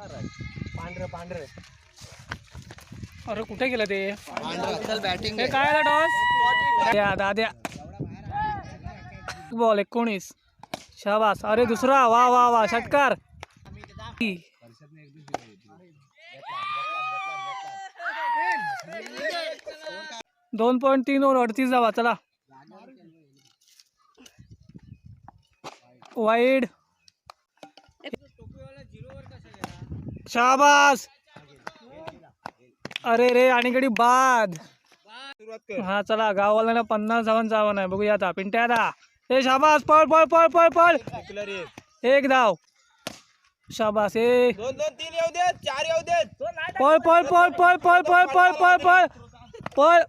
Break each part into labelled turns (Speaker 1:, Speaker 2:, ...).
Speaker 1: पांढरं पांढरं.
Speaker 2: अरे कुठे गेलं ते?
Speaker 1: चल बॅटिंग
Speaker 2: हे काय आलं टॉस द्या दाद्या. बॉल एकोणीस. शाबास. अरे दुसरा. वा वा वा. षटकार. दोन पॉईंट तीन ओव्हर अडतीस जावा चला. वाईड शाबास अरे रे आणि गडी बाद हा चला गाववाल्याला पन्नास धावन जावं नाही बघूया आता पिंट्या आता ए शाबास पळ पळ पळ पळ पळ एक धाव शाबास ए
Speaker 1: दोन दोन तीन येऊ देत चार येऊ देत
Speaker 2: पळ पळ पळ पळ पळ पळ पळ पळ पळ पळ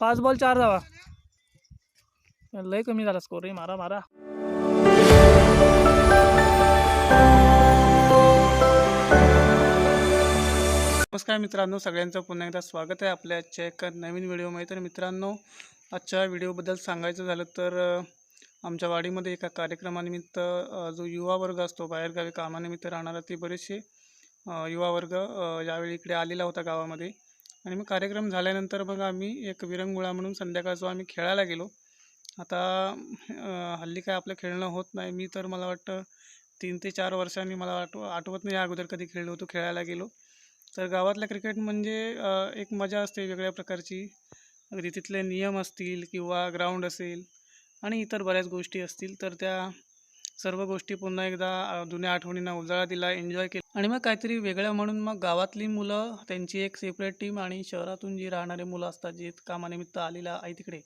Speaker 2: पाच बॉल चार धावा लय कमी झाला स्कोर रे मारा मारा नमस्कार मित्रांनो सगळ्यांचं पुन्हा एकदा स्वागत आहे आपल्या आजच्या एका नवीन व्हिडिओमध्ये. तर मित्रांनो आजच्या व्हिडिओबद्दल सांगायचं झालं तर आमच्या वाडीमध्ये एका कार्यक्रमानिमित्त जो युवा वर्ग असतो बाहेरगावी कामानिमित्त राहणारा ते बरेचसे युवा वर्ग यावेळी इकडे आलेला होता गावामध्ये. आणि मग कार्यक्रम झाल्यानंतर मग आम्ही एक विरंगुळा म्हणून संध्याकाळचो आम्ही खेळायला गेलो. आता हल्ली काय आपलं खेळणं होत नाही. मी तर मला वाटतं तीन ते चार वर्षांनी मला आठव आठवत नाही अगोदर कधी खेळलो होतो खेळायला गेलो. तर गावातल्या क्रिकेट म्हणजे एक मजा असते वेगळ्या प्रकारची. अगदी तिथले नियम असतील किंवा ग्राउंड असेल आणि इतर बऱ्याच गोष्टी असतील तर त्या सर्व गोष्टी पुन्हा एकदा जुन्या आठवणींना उजाळा दिला एन्जॉय केला. आणि मग काहीतरी वेगळ्या म्हणून मग गावातली मुलं त्यांची एक सेपरेट टीम आणि शहरातून जी राहणारे मुलं असतात जे कामानिमित्त आलेला आहे तिकडे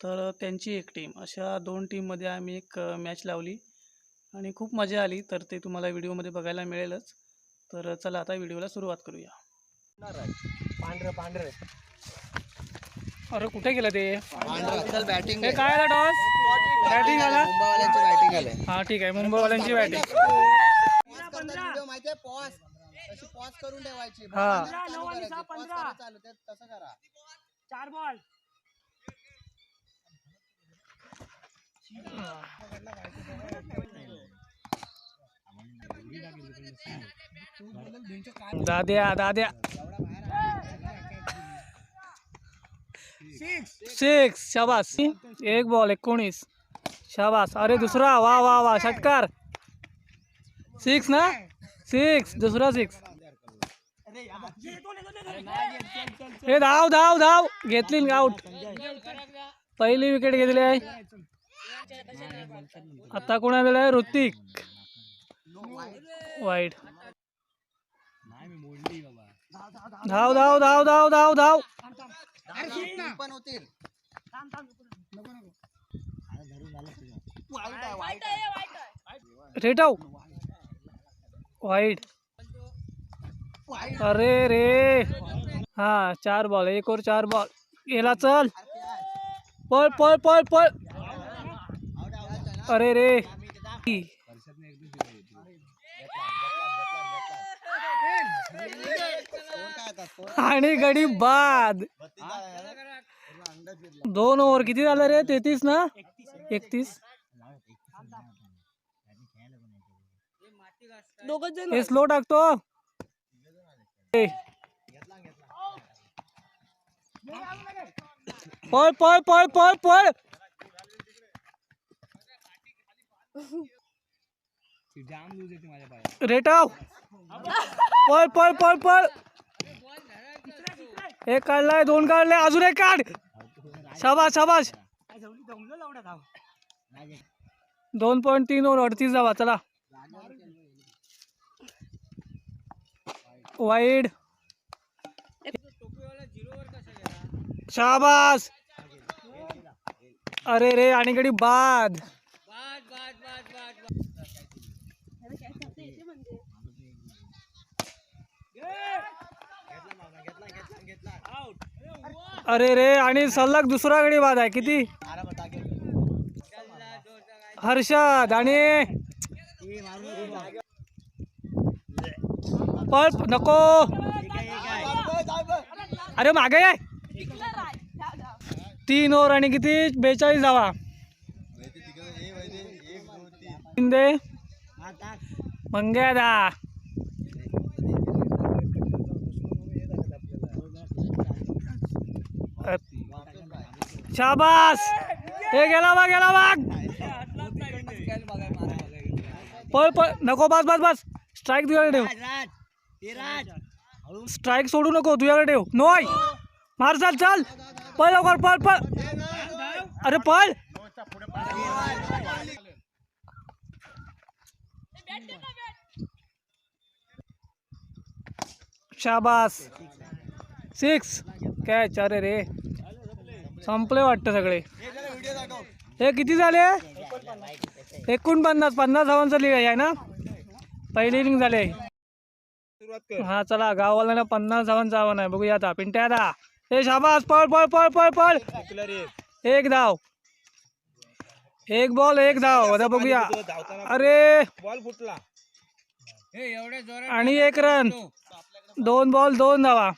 Speaker 2: तर त्यांची एक टीम अशा दोन टीममध्ये आम्ही एक मॅच लावली आणि खूप मजा आली तर ते तुम्हाला व्हिडिओमध्ये बघायला मिळेलच. तर चला आता व्हिडिओला सुरुवात करूया.
Speaker 1: पांढरं पांढरं.
Speaker 2: अरे कुठे गेलं ते?
Speaker 1: बॅटिंग
Speaker 2: हे काय आलं टॉस बॅटिंग आला
Speaker 1: बॅटिंग आले
Speaker 2: हा ठीक आहे मुंबईवाल्यांची बॅटिंग
Speaker 1: माहितीये? पॉज तशी पॉज करून ठेवायची.
Speaker 2: हा.
Speaker 1: चालू तसं करा.
Speaker 2: चार बॉल दाद्या दाद्या. सिक्स शाबास. एक बॉल एकोणीस. शाबास. अरे दुसरा. वा वा वा षटकार. सिक्स ना? सिक्स दुसरा सिक्स हे धाव धाव धाव. घेतली आउट पहिली विकेट घेतली आहे. आता कोणा दिलं आहे ऋतिक वाईट धाव धाव धाव धाव धाव धाव.
Speaker 1: पण वाईट
Speaker 2: अरे रे. हा, चार बॉल एक और चार बॉल गेला, चल. पळ पळ पळ पळ. अरे रे. आणि गडी बाद। दोन ओव्हर किती झालं रे तेहतीस ना? एकतीस हे स्लो टाकतो पळ पळ पळ पळ पळ रेटाव पळ पळ पळ पळ एक काढलाय दोन काढले अजून एक काढ. शाबास शाबास. दोन पॉईंट तीन ओव्हर अडतीस जावा चला. वाईड शाबास. अरे रे आणि कडी बाद. अरे रे आणि सलग दुसरा गडी बाद आहे किती? हर्षद आणि पळ नको. अरे मागे आहे तीन ओव्हर आणि किती? बेचाळीस धावा. तीन दा शाबास हे गेला बा गेला बा पळ पळ, नको, बस बस बस। स्ट्राईक तुझ्याकडे ठेव। स्ट्राईक सोडू नको, तुझ्याकडे ठेव। नोय। मार, चाल चाल। पळ लवकर, पळ पळ। अरे, पळ। शाबास। सिक्स कॅच अरे रे। संपले वाटतं सगळे. हे किती झाले? एकोणपन्नास पन्नास धावांचं लिग आहे ना? पहिली इनिंग झाले हा चला गाववाल्याला पन्नास धावांचं आव्हान आहे. बघूया आता पिंट्या आता. हे शाबास पळ पळ पळ पळ पळ. एक धाव. एक बॉल एक धाव. आता बघूया. अरे!
Speaker 3: बॉल फुटला.
Speaker 2: आणि एक रन दोन बॉल दोन धावा.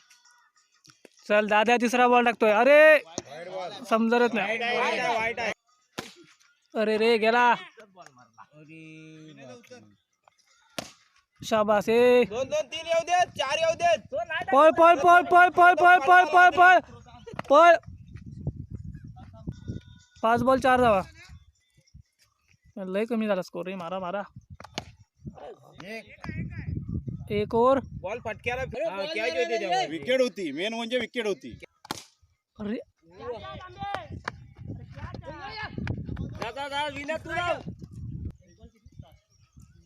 Speaker 2: चल दादा तिसरा बॉल टाकतोय. अरे! समजत नाही। अरे रे गेला। शाबास। ए
Speaker 3: दोन दोन तीन येऊ देत चार येऊ देत.
Speaker 2: पळ पळ पळ पळ पळ पळ पळ पळ पळ पळ। पाच बॉल चार धावा। लय कमी झाला स्कोर रे मारा मारा। एक ओव्हर।
Speaker 3: बॉल फटक्याला
Speaker 4: विकेट होती मेन म्हणजे विकेट होती.
Speaker 2: अरे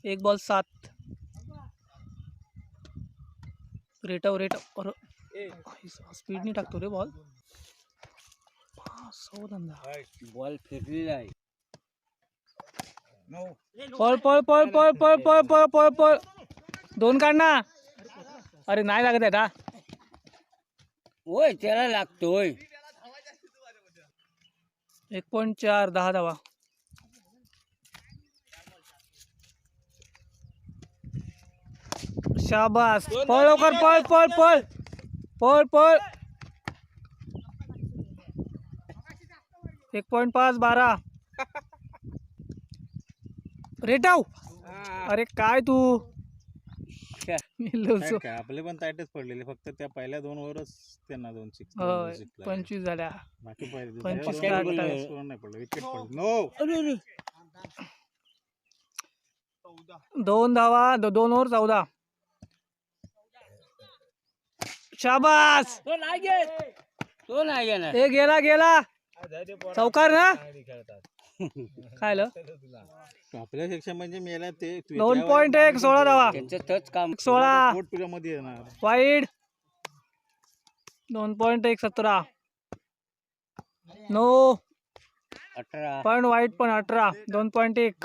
Speaker 2: एक बॉल सात. रेटव रेटव. अरे स्पीडनी टाकतो रे बॉल? सौ धंदा
Speaker 3: बॉल फिरलेला आहे
Speaker 2: पळ पळ पळ पळ पळ पळ पळ पळ पळ. दोन काढ ना अरे नाही लागत आहे का?
Speaker 3: होय त्याला लागतोय.
Speaker 2: एक पॉईंट चार दहा धावा. शाबास. पळ लवकर पळ पळ पळ. पळ पळ. एक पॉईंट पाच बारा. रेटाव. अरे काय तू?
Speaker 4: काय आपले पण ताईटच पडलेले फक्त त्या पहिल्या दोन ओव्हरच त्यांना दोन सिक्स
Speaker 2: होय, पंचवीस झाल्या.
Speaker 4: बाकी पहिले
Speaker 2: पंचवीस
Speaker 4: दुसऱ्या
Speaker 2: start
Speaker 4: ओव्हरला
Speaker 2: आहे.
Speaker 4: score नाही पडलं विकेट पडलं. नो
Speaker 2: दोन धावा दो- दोन ओव्हर चौदा. शाबास!
Speaker 3: तो नाही घेत. तो नाही घेणार.
Speaker 2: ए गेला गेला. चौकार ना? काय आलं?
Speaker 4: आपल्या सेक्शन म्हणजे मेला ते
Speaker 2: दोन पॉईंट एक सोळा धावा.
Speaker 3: त्यांचं तच काम
Speaker 2: सोळा.
Speaker 4: पोटमध्ये येणार.
Speaker 2: वाईड. दोन पॉईंट एक सतरा. नो
Speaker 3: अठरा.
Speaker 2: पण वाईट पण अठरा. दोन पॉईंट एक.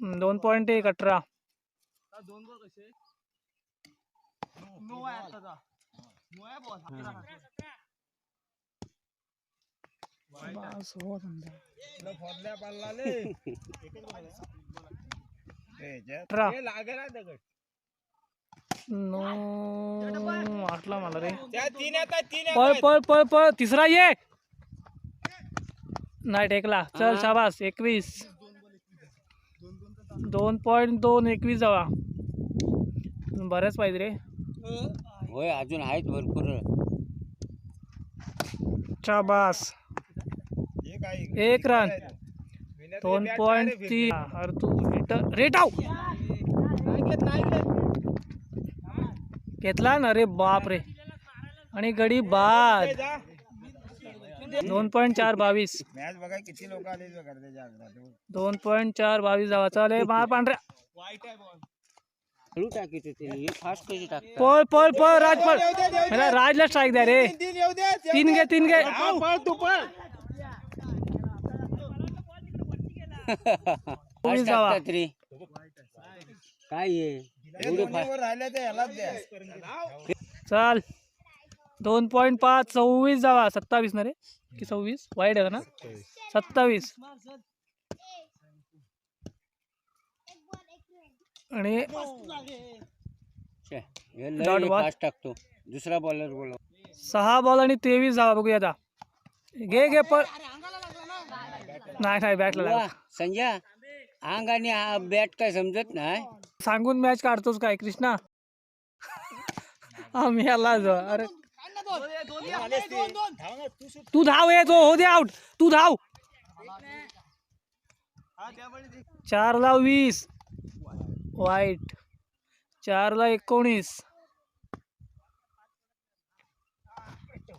Speaker 2: दोन पॉईंट एक अठरा. बस, हो धंदा.
Speaker 3: दगड.
Speaker 2: नो वाटला मला रे. पळ पळ पळ पळ. तिसरा ये. नाही टेकला. चल शाबास. एकवीस. दोन पॉईंट दोन एकवीस जावा. बऱ्याच पाहिजे रे.
Speaker 3: होय अजून आहेत भरपूर.
Speaker 2: शाबास. एक रन दोन पॉईंट तीन. अरे तू रिटर्न रेट आव घेतला ना रे बाप रे आणि गडी बाद. दोन पॉईंट चार बावीस.
Speaker 3: मॅच बघा किती लोक आले.
Speaker 2: दोन पॉईंट चार बावीस जावा. चाले मार पांढऱ्या.
Speaker 3: हळू टाकीत होते हे फास्ट कशी टाक.
Speaker 2: पळ पळ पळ राज पळ. मला राजला स्ट्राईक द्या रे.
Speaker 3: तीन
Speaker 2: घे तीन घे.
Speaker 3: पळ तू पळ.
Speaker 2: जावा?
Speaker 3: काय
Speaker 2: चाल. दोन पॉईंट पाच सव्वीस जावा. सत्तावीस ना रे? की सव्वीस? वाईट आहे का ना? सत्तावीस. आणि Dot ball.
Speaker 3: फास्ट टाकतो. दुसरा बॉलर बोला
Speaker 2: सहा बॉल आणि तेवीस जावा. बघूया आता. घे घे पळ. नाही नाही बॅटला लागला.
Speaker 3: संजय अंग आणि बॅट काय समजत नाही.
Speaker 2: सांगून मॅच काढतोस काय कृष्णा? आम्ही याला जा अरे. तू धाव ये तो हो दे आउट तू धाव. चार ला वीस. वाईट. चार ला एकोणीस.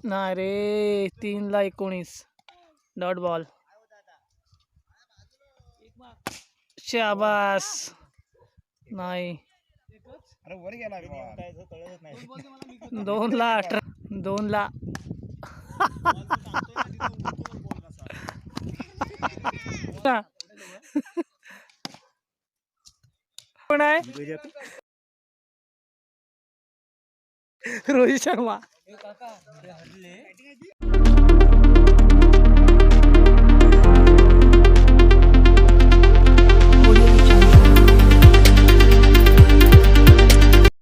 Speaker 2: नाही रे तीन ला एकोणीस. डॉट बॉल शाबास. नाही. दोन ला अठरा दोन ला. कोण आहे? रोहित शर्मा.